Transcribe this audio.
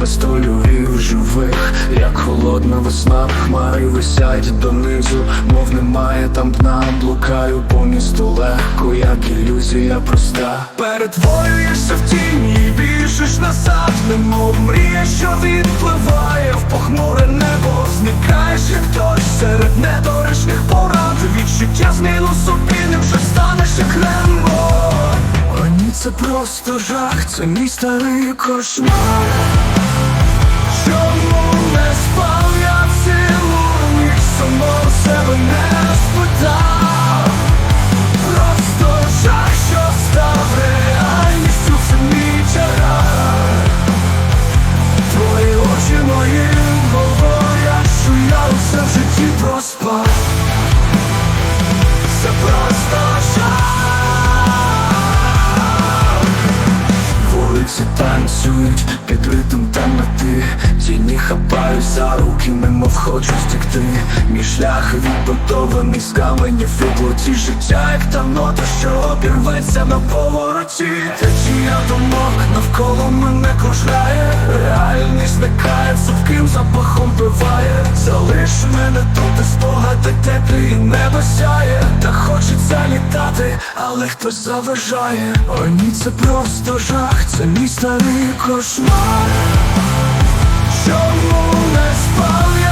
без тепла, живих, як холодна весна, хмари висять донизу, мов немає там дна, блукаю по місту легко, як ілюзія проста. Перетворюєшся в тіні і біжиш назад, немов мрія, що відпливає в похмуре небо, зникаєш як хтось серед недоречних порад, відчуття зміну собі, не вже станеш як Рембо. О, ні, це просто жах, це мій старий кошмар. Танцюють під ритм темноти. Тіні хапають за руки, немов хочу втекти. Мій шлях відбудований з каменів і плоті. Життя як та нота, що обірветься на повороті. Течія думок навколо мене кружляє. Реальність зникає, цупким запахом биває Залиш мене тут, де спогади теплі і небо сяє. Та хочеться літати, але хтось заважає. О ні, це просто жах, старий кошмар. Чому не спав я